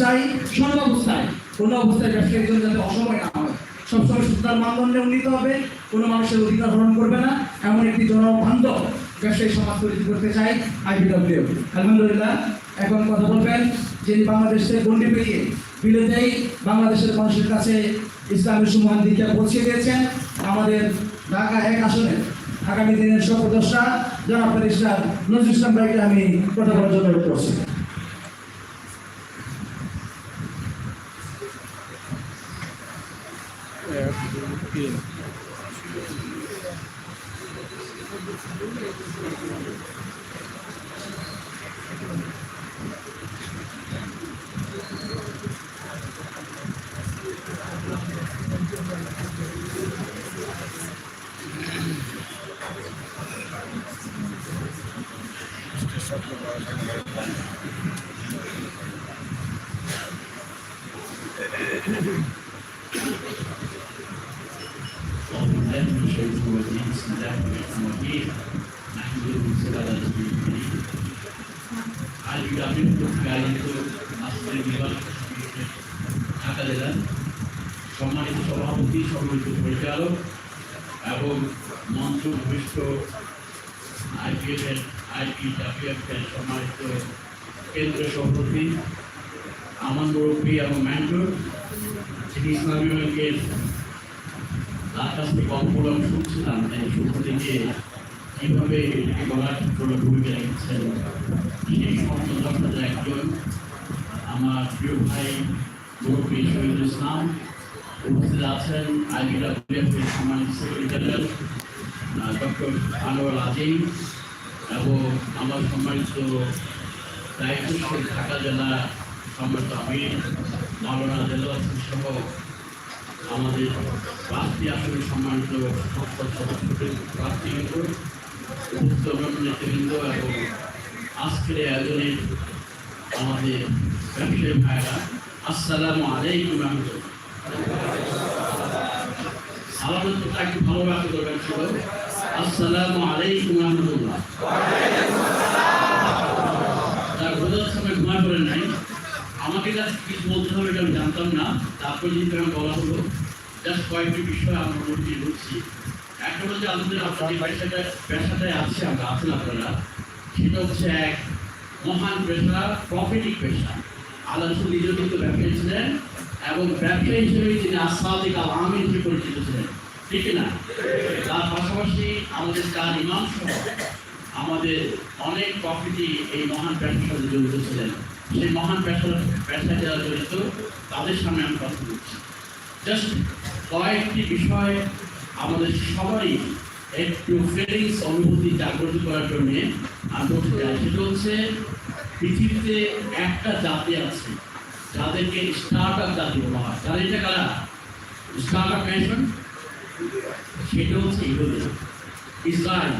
চাই অবস্থায় যাতে অসময় না হয়। সবসময় মানদণ্ডে উন্নীত হবে, কোনো মানুষের অধিকার করবে না, এমন একটি সমাজ করতে চাই বলবেন বাংলাদেশের বাংলাদেশের মানুষের কাছে ইসলামের সুমহান দিকটা পৌঁছে দিয়েছেন। আমাদের ঢাকা এক আসনের আগামী দিনের সপদস্যা জনাব ইসলাম নজরুল ইসলাম ভাইকে আমি কথা বলার জন্য الرجيم بسم الله الرحمن الرحيم نحمده ونصلي على رسوله الكريم আজ গ্রামীণ কর্তৃক আয়োজিত আজকের বিভাগ ঢাকা জেলার সম্মানিত সভাপতি সম্মানিত পরিচালক এবং মঞ্চ ভূমিষ্ঠ আইপিএফের আইপি ডাপিএফের সম্মানিত কেন্দ্রীয় সভাপতি আমার মুরব্বী এবং ম্যান্ডোর যিনি ইসলামী ব্যাংকের তার কাছ থেকে গল্পগুলো আমি শুরু থেকে কীভাবে এটাকে জন্য ভূমিকা রেখেছেন। সেই সমস্ত একজন আমার প্রিয় ভাই মুরব্বী শহীদুল ইসলাম উপস্থিত আছেন আইবিরা সম্মানিত সেক্রেটারি ডক্টর আনোয়ার আজিম এবং আমার সম্মানিত দায়িত্বশীল ঢাকা জেলা সম্মানিত আমির, মাওলানা জেলা সহ আমাদের প্রার্থী আসলে সম্মানিত প্রার্থীবৃন্দ উপস্থিত নেতৃবৃন্দ এবং আজকের আয়োজনে আমাদের ব্যবসায়ী ভাইরা আসসালামু আলাইকুম রহমতুল্লাহ। আমাদের তো একটু ভালোবাসা করবেন ছিল। আসসালামু আলাইকুম রহমতুল্লাহ। তার বোঝার সময় ঘুমায় পড়েন নাই। আমাকে কাছে কিছু বলতে হবে এটা আমি জানতাম না। তারপর যেহেতু আমি বলা হলো, জাস্ট কয়েকটি বিষয় আমরা মধ্যে বলছি। একটা হচ্ছে আমাদের আপনার পেশাটা পেশাটায় আছে আমরা, আছেন আপনারা। সেটা হচ্ছে এক মহান পেশা প্রফিটিক পেশা। আল্লাহ রসুল নিজেও কিন্তু ব্যবসায়ী ছিলেন এবং ব্যবসায়ী হিসেবে তিনি আসাদিক আল হিসেবে পরিচিত ছিলেন। ঠিক না তার পাশাপাশি আমাদের চার ইমাম সহ আমাদের অনেক প্রফিটি এই মহান পেশার সাথে জড়িত ছিলেন। সেই মহান পেশার পেশায় যারা জড়িত, তাদের সামনে আমি কথা বলছি। জাস্ট কয়েকটি বিষয় আমাদের সবারই একটু ফিলিংস অনুভূতি জাগ্রত করার জন্যে আমি বলতে চাই। সেটা হচ্ছে, পৃথিবীতে একটা জাতি আছে, যাদেরকে স্টার্ট আপ জাতি বলা হয়। যাদের এটা কারা? স্টার্ট আপ নেশন সেটা হচ্ছে ইসরায়েল।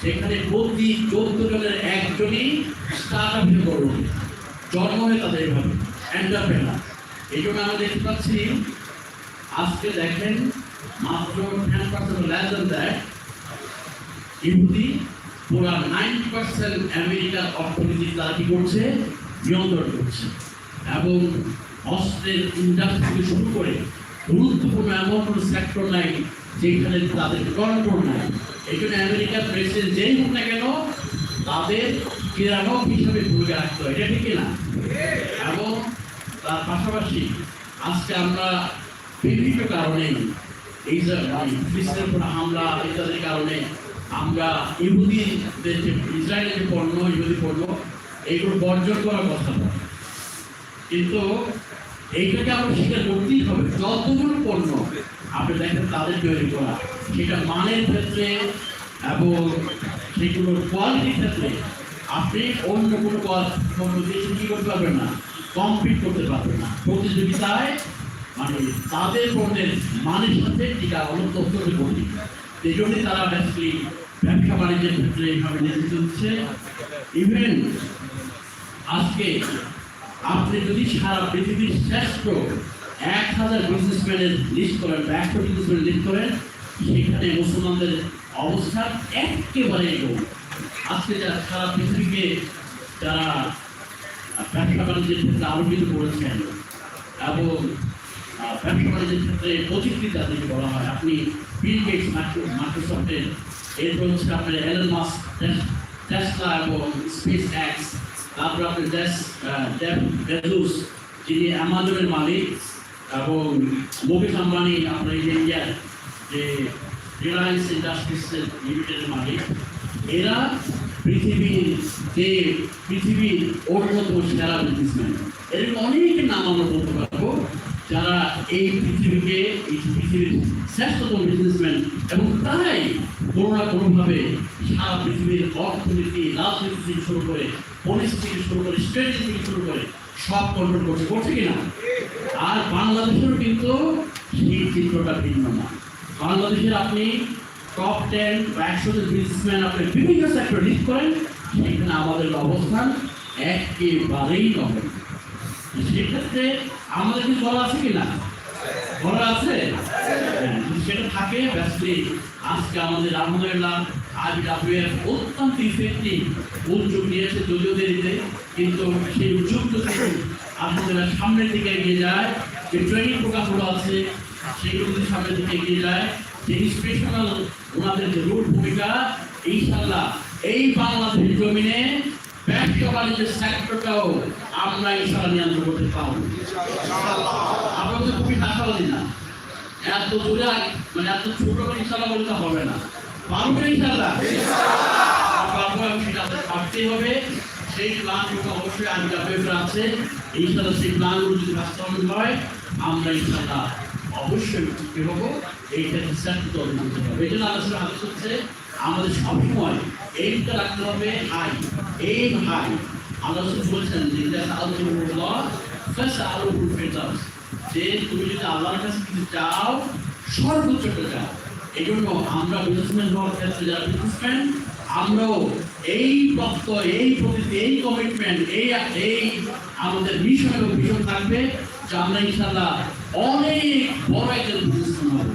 সেখানে প্রতি চোদ্দ জনের একজনই স্টার্ট আপ করল জন্ম হয় তাদের এভাবে এন্টারপ্রেনার এই জন্য আমরা দেখতে পাচ্ছি, আজকে দেখেন মাত্র ten percent less than that ইহুদি পুরা নাইনটি পার্সেন্ট আমেরিকার অর্থনীতি তারা কি করছে? নিয়ন্ত্রণ করছে। এবং অস্ত্রের ইন্ডাস্ট্রি শুরু করে গুরুত্বপূর্ণ এমন কোনো সেক্টর নাই যেখানে তাদের কন্ট্রোল নাই। এই জন্য আমেরিকার প্রেসিডেন্ট যেই হোক না কেন, তাদের ক্রীড়ানক হিসাবে ভূমিকা হয়। এটা ঠিক না এবং তার পাশাপাশি আজকে আমরা বিভিন্ন কারণে এই যে মানে হামলা, ইত্যাদির কারণে আমরা ইহুদিদের যে ইসরায়েলের যে পণ্য, ইহুদি পণ্য, এইগুলো বর্জন করার কথা বলে কিন্তু এইটাকে আমরা স্বীকার করতেই হবে। যতগুলো পণ্য আপনি দেখেন তাদের তৈরি করা সেটা মানের ক্ষেত্রে এবং সেগুলোর কোয়ালিটির ক্ষেত্রে আপনি অন্য কোনো পণ্য দিয়ে কি করতে পারবেন না কমপ্লিট করতে পারবেন না। প্রতিযোগিতায় মানে তাদের পণ্যের মানের সাথে টিকা অনন্ত অত্যন্ত কঠিন এই জন্যই তারা বেসিক্যালি ব্যবসা বাণিজ্যের ক্ষেত্রে এইভাবে নেতৃত্ব দিচ্ছে। ইভেন আজকে আপনি যদি সারা পৃথিবীর শ্রেষ্ঠ এক হাজার বিজনেসম্যানের লিস্ট করেন বা একশো বিজনেসম্যান লিস্ট করেন, সেখানে মুসলমানদের অবস্থা একেবারে আজকে যারা সারা পৃথিবীকে যারা ব্যবসা বাণিজ্যের ক্ষেত্রে আলোকিত করেছেন এবং ব্যবসা বাণিজ্যের ক্ষেত্রে প্রযুক্তি যাদেরকে বলা হয়, আপনি বিল গেটস মাইক্রোসফটের এরপর হচ্ছে আপনার এলন মাস্ক টেসলা এবং স্পেস এক্স তারপর আপনার ডেস ডেভ যিনি অ্যামাজনের মালিক এবং মুকেশ আম্বানি আপনার যে ইন্ডিয়ার যে রিলায়েন্স ইন্ডাস্ট্রিজের লিমিটেডের মালিক, এরা পৃথিবীর যে পৃথিবীর অন্যতম সেরা বিজনেসম্যান এরকম অনেক নাম আমরা বলতে পারব যারা এই পৃথিবীকে, এই পৃথিবীর শ্রেষ্ঠতম বিজনেসম্যান এবং তারাই কোনো না কোনোভাবে সারা পৃথিবীর অর্থনীতি, রাজনীতি থেকে শুরু করে পলিসি থেকে শুরু করে স্ট্র্যাটেজি থেকে শুরু করে সব কন্ট্রোল করছে করছে কিনা আর বাংলাদেশেরও কিন্তু সেই চিত্রটা ভিন্ন না। বাংলাদেশের আপনি টপ টেন বা একশো বিজনেসম্যান আপনি বিভিন্ন সেক্টর লিস্ট করেন, সেখানে আমাদের অবস্থান একেবারেই নয় সেক্ষেত্রে আমাদের কিছু বলা আছে কি বলা আছে? সেটা থাকে, ব্যস্তি আজকে আমাদের আলহামদুলিল্লাহ আজ ডাব্লিউএফ অত্যন্ত ইফেক্টিভ উদ্যোগ নিয়েছে যদিও দেরিতে কিন্তু সেই উদ্যোগ যদি আলহামদুলিল্লাহ সামনের দিকে এগিয়ে যায়। যে ট্রেনিং প্রোগ্রামগুলো আছে, সেগুলো যদি সামনের দিকে এগিয়ে যায়। যে ইন্সপিরেশনাল ওনাদের যে রূপ ভূমিকা ইনশাল্লাহ এই বাংলাদেশের জমিনে আমরা ইনশাল্লাহ নিয়ন্ত্রণ করতে পারব। আমরা এত দূরে মানে এত ছোট ইনশাল্লাহ বলতে হবে না। পারব ইনশাল্লাহ পারব এবং সেটা হবে। সেই প্ল্যানগুলো অবশ্যই আমি আছে। ইনশাল্লাহ সেই প্ল্যানগুলো হয়, আমরা ইনশাল্লাহ অবশ্যই কি হব। এই ক্ষেত্রে সেক্টর তৈরি করতে হবে। এই জন্য আলোচনা হচ্ছে আমাদের সবসময় এইটা রাখতে হবে, হাই এই হাই আল্লাহ বলছেন, যে তুমি যদি আল্লাহর কাছে কিছু চাও সর্বোচ্চটা চাও। এই জন্য আমরা বিজনেসম্যান হওয়ার ক্ষেত্রে আমরাও এই প্রত্যয় এই প্রকৃতি, এই কমিটমেন্ট এই এই আমাদের মিশন এবং ভিশন থাকবে যে আমরা ইনশাল্লাহ অনেক বড় একজন বিজনেসম্যান হব।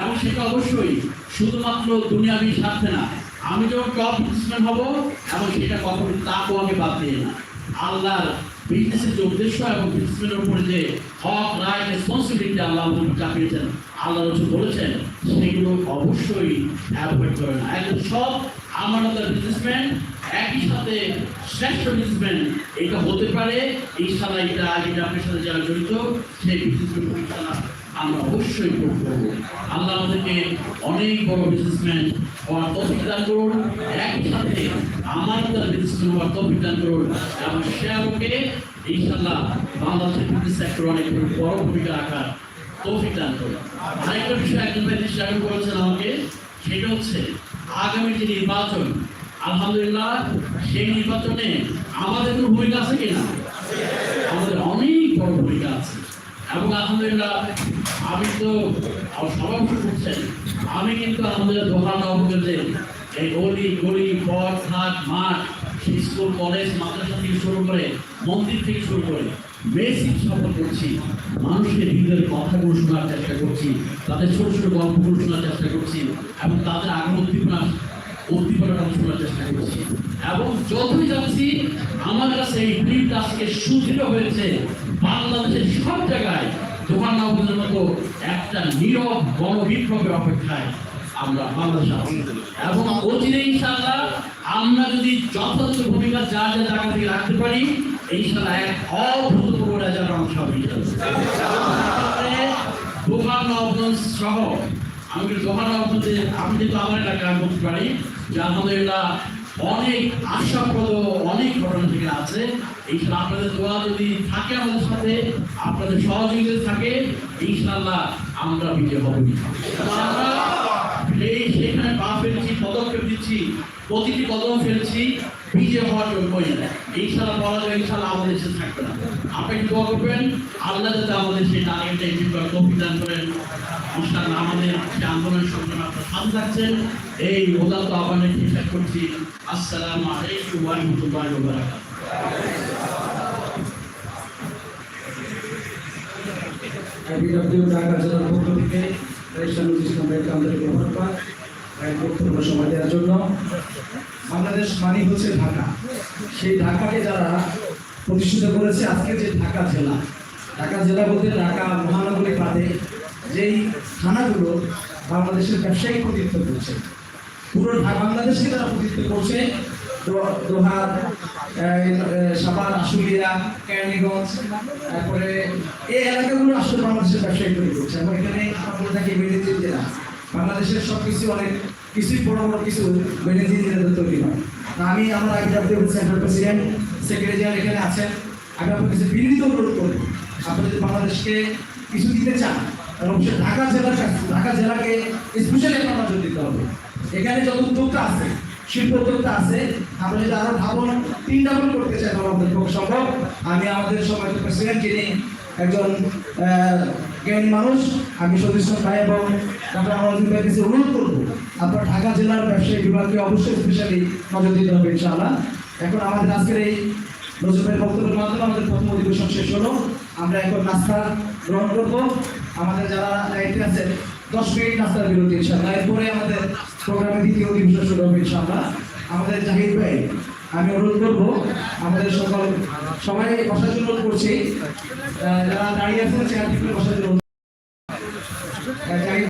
এবং সেটা অবশ্যই শুধুমাত্র দুনিয়াবি স্বার্থে না, আমি যখন টপ বিজনেসম্যান হব, এবং সেটা কখনো তাকেও আমি বাদ দিয়ে না। আল্লাহর বিজনেসের যে উদ্দেশ্য এবং বিজনেসম্যানের উপরে যে হক, রায় রেসপন্সিবিলিটি আল্লাহ চাপিয়েছেন, আল্লাহ রসুল বলেছেন, সেগুলো অবশ্যই অ্যাভয়েড করে না। একদম সব আমানতার বিজনেসম্যান একই সাথে শ্রেষ্ঠ বিজনেসম্যান এটা হতে পারে। ইনশাল্লাহ এটা এটা আপনার সাথে যারা জড়িত, সেই বিজনেসম্যান আমরা অবশ্যই করব। আল্লাহ আমাদেরকে অনেক বড় বিজনেসম্যান হওয়ার তৌফিক দান করুন। একই সাথে আমার তার বিজনেসম্যান হওয়ার তৌফিক দান করুন। এবং সে আমাকে ইনশাল্লাহ বাংলাদেশের বিজনেস সেক্টর অনেক বড় ভূমিকা রাখার তৌফিক দান করুন। আরেকটা বিষয় একজন ভাই দৃষ্টি করেছেন আমাকে, সেটা হচ্ছে আগামী যে নির্বাচন, আলহামদুলিল্লাহ, সেই নির্বাচনে আমাদের কোনো ভূমিকা আছে কিনা? আমাদের অনেক বড় ভূমিকা আছে এবং আলহামদুলিল্লাহ, আমি তো সবাই করছেন আমি কিন্তু আমাদের দোকান নবগঞ্জে এই গলি গলি, পথ, ঘাট, মাঠ স্কুল, কলেজ, মাদ্রাসা থেকে শুরু করে মন্দির থেকে শুরু করে বেসিক সফর করছি। মানুষের হৃদয়ের কথাগুলো শোনার চেষ্টা করছি, তাদের ছোট ছোট গল্পগুলো শোনার চেষ্টা করছি এবং তাদের আগ্রহ উদ্দীপনা উদ্দীপনাটা শোনার চেষ্টা করছি। এবং যতই যাচ্ছি, আমার কাছে এই ফিল্মটা আজকে সুদৃঢ় হয়েছে। বাংলাদেশের সব জায়গায় দোকান নবদের মতো একটা নীরব গণবিপ্লবের অপেক্ষায় আমরা বাংলাদেশ এবং অচিরে ইনশাআল্লাহ আমরা যদি যথাযথ ভূমিকা যা যা জায়গা থেকে রাখতে পারি ইনশাআল্লাহ এক অভূতপূর্ব রেজাল্ট অংশ হবে দোকান নবগঞ্জ সহ আমি দোকান নবগঞ্জে আমি কিন্তু আমার এলাকায় বলতে পারি যে আলহামদুলিল্লাহ অনেক আশাপ্রদ, অনেক ঘটনা থেকে আছে। ইনশাল্লাহ আপনাদের দোয়া যদি থাকে আমাদের সাথে, আপনাদের সহযোগিতা থাকে, ইনশাল্লাহ আমরা বিজয় হব আমরা সেখানে পা ফেলছি, পদক্ষেপ দিচ্ছি প্রতিটি কদম ফেলছি। বিজয় হওয়ার জন্যই ইনশাল্লাহ বলা যায় ইনশাল্লাহ আমাদের সাথে থাকবে না। আপনি দোয়া করবেন, আল্লাহ যাতে আমাদের সেই এচিভ করার তৌফিক দান করেন। ইনশাল্লাহ আমাদের সেই আন্দোলন সংগ্রামে আপনার সাথে থাকছেন। এই ওদান্ত আহ্বানে চেষ্টা করছি। আসসালামু আলাইকুম ওয়া রাহমাতুল্লাহি ওয়া বারাকাতুহু বিডব্লিউ ঢাকা জেলার পক্ষ থেকে রেশনুল ইসলাম ভাইকে আন্তরিক ধন্যবাদ ভাই বক্তব্য সময় দেওয়ার জন্য। বাংলাদেশ মানি হচ্ছে ঢাকা। সেই ঢাকাকে যারা প্রতিষ্ঠিত করেছে, আজকে যে ঢাকা জেলা ঢাকা জেলা বলতে ঢাকা মহানগরী বাদে যেই থানাগুলো বাংলাদেশের ব্যবসায়িক প্রতিনিধিত্ব করছে। পুরো বাংলাদেশকে তারা প্রতিনিধিত্ব করছে। দোহার সাপার, আশুলিয়া, কেরানীগঞ্জ, তারপরে এই এলাকাগুলো আসলে বাংলাদেশের ব্যবসায়িক তৈরি করছে। এবং এখানে আমরা বলে থাকি মেডিসিন জেলা বাংলাদেশের সব কিছু অনেক কিছুই বড় বড় কিছু মেডিসিন জেলাতে তৈরি হয়। আমি আমার আইডিয়াতে সেন্ট্রাল প্রেসিডেন্ট সেক্রেটারি এখানে আছেন। আমি আপনার কাছে বিনীত অনুরোধ করব, আপনি যদি বাংলাদেশকে কিছু দিতে চান অবশ্যই ঢাকা জেলার ঢাকা জেলাকে স্পেশালি একটা নজর দিতে হবে। এখানে যত উদ্যোক্তা আছে, শিল্প উদ্যোক্তা আছে আমরা যদি আরও ভাবন, তিন ডাবল করতে চাই আমাদের সম্ভব আমি আমাদের সময় প্রেসিডেন্ট যিনি একজন জ্ঞানী মানুষ, আমি সতীশ ভাই এবং ডক্টর আমাদের ভাই কাছে অনুরোধ করব, আপনার ঢাকা জেলার ব্যবসায়ী বিভাগকে অবশ্যই স্পেশালি নজর দিতে হবে, ইনশাআল্লাহ। এখন আমাদের আজকের এই নজরুলের বক্তব্যের মাধ্যমে আমাদের প্রথম অধিবেশন শেষ হলো। আমরা এখন নাস্তা গ্রহণ করব। আমাদের যারা দায়িত্বে আছেন, দশ মিনিট নাস্তার বিরতি, ইনশাআল্লাহ। এরপরে আমাদের প্রোগ্রামের দ্বিতীয় অধিবেশন শুরু হবে, ইনশাআল্লাহ। আমাদের জাহিদ ভাই আমি অনুরোধ করব, আমাদের সকল সবাই বসার জন্য করছি। যারা দাঁড়িয়ে আছেন থেকে বসার জন্য